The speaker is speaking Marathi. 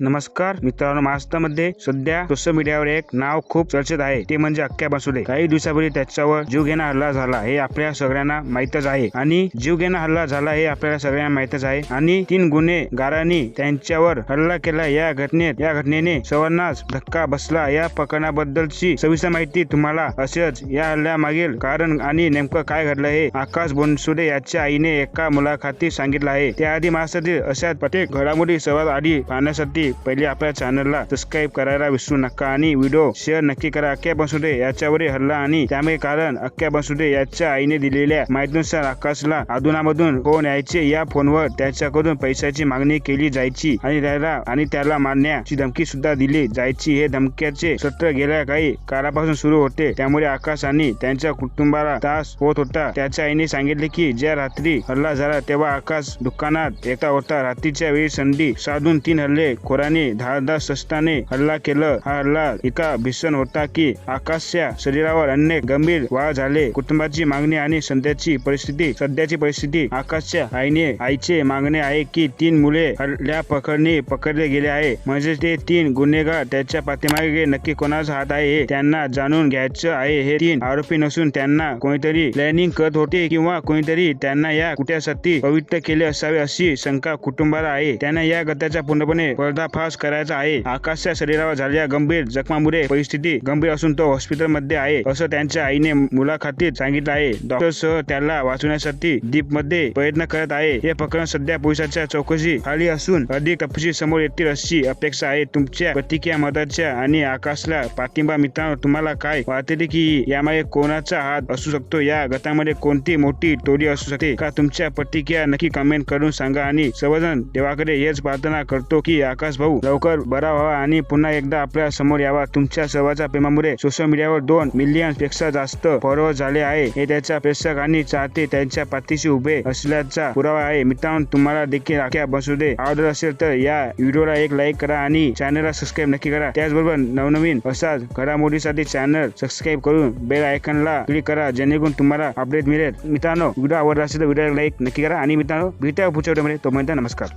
नमस्कार मित्रांनो महाराष्ट्रामध्ये सध्या सोशल मीडियावर एक नाव खूप चर्चेत आहे. ते म्हणजे अख्ख्या बसुले काही दिवसापूर्वी त्याच्यावर जीवघेणा हल्ला झाला हे आपल्या सगळ्यांना माहीतच आहे. आणि जीवघेणा हल्ला झाला हे आपल्याला सगळ्यांना माहीतच आहे. आणि तीन गुन्हेगारांनी त्यांच्यावर हल्ला केला या घटनेत. या घटनेने सर्वांनाच धक्का बसला. या प्रकरणाबद्दलची सविस्तर माहिती तुम्हाला असेच या हल्ल्यामागील कारण आणि नेमकं काय घडलं हे आकाश बोनसुडे याच्या आईने एका मुलाखतीत सांगितलं आहे. त्याआधी महाराष्ट्रातील अशाच प्रत्येक घडामोडी सर्वात आधी पाहण्यासाठी पहिले आपल्या चॅनलला सबस्क्राईब करायला विसरू नका आणि व्हिडिओ शेअर नक्की करा. अख्या बसुदे याच्यावरील हल्ला आणि त्यामुळे कारण अक्क्या बसुदे याच्या आईने दिलेल्या माहितीनुसार आकाशला अधूनामधून फोन यायचे या फोनवर त्याच्याकडून पैशाची मागणी केली जायची आणि त्याला आणि त्याला मारण्याची धमकी सुद्धा दिली जायची. हे धमक्याचे सत्र गेल्या काही काळापासून सुरू होते. त्यामुळे आकाश आणि त्यांच्या कुटुंबाला त्रास होत होता. त्याच्या आईने सांगितले की ज्या रात्री हल्ला झाला तेव्हा आकाश दुकानात एकटा होता. रात्रीच्या वेळी संधी साधून तीन हल्ले खोराने धारदार शस्त्राने हल्ला केलं. हा हल्ला इतका भीषण होता की आकाशच्या शरीरावर अनेक गंभीर वार झाले. कुटुंबाची मागणी आणि सध्याची परिस्थिती सध्याची परिस्थिती. आकाशच्या आईने आईचे मागणे आहे की तीन मुले हल्ल्या प्रकरणी पकडले गेले आहे. म्हणजे ते तीन गुन्हेगार त्याच्या पाठीमागे नक्की कोणाचा हात आहे हे त्यांना जाणून घ्यायचं आहे. हे तीन आरोपी नसून त्यांना कोणीतरी प्लॅनिंग करत होते किंवा कोणीतरी त्यांना या कुट्यासाठी पवित्र केले असावे अशी शंका कुटुंबाला आहे. त्यांना या गटाचा पूर्णपणे पर्दाफाश करायचा आहे. आकाशच्या शरीरावर झालेल्या गंभीर जखमामुळे परिस्थिती गंभीर असून तो हॉस्पिटलमध्ये आहे असं त्यांच्या आईने मुलाखतीत सांगितलं आहे. डॉक्टर सह त्याला वाचवण्यासाठी दीपमध्ये प्रयत्न करत आहे. हे प्रकरण सध्या पोलिसांच्या चौकशी खाली असून अधिक तपशील समोर येतील अशी अपेक्षा आहे. तुमच्या प्रतिक्रिया मताच्या आणि आकाशला पाठिंबा मित्रांनो तुम्हाला काय वाटते की यामध्ये कोणाचा हात असू शकतो? या गटामध्ये कोणती मोठी टोळी असू शकते? का तुमच्या प्रतिक्रिया नक्की कमेंट करून सांगा आणि सर्वजण देवाकडे हेच प्रार्थना करतो की आकाश भाऊ. लवकर बरा व्हावा आणि पुन्हा एकदा आपल्यासमोर यावा. तुमच्या सर्वांच्या प्रेमामुळे सोशल मीडियावर दोन मिलियनपेक्षा जास्त फॉलोअर झाले आहे. हे त्याच्या प्रेक्षक आणि चाहते त्यांच्या पाठीशी उभे असल्याचा पुरावा आहे. मित्रांनो तुम्हाला देखील आख्या बसू दे आवडत असेल तर या व्हिडिओला एक लाईक करा आणि चॅनलला सबस्क्राईब नक्की करा. त्याचबरोबर नवनवीन असाच घडामोडीसाठी चॅनल सबस्क्राईब करून बेल आयकनला क्लिक करा. जेणेकरून तुम्हाला अपडेट मिळेल. मित्रांनो व्हिडिओ आवडला असेल तर व्हिडिओला लाईक नक्की करा. आणि मित्रांनो भेटा पुढच्या व्हिडिओमध्ये तोपर्यंत नमस्कार.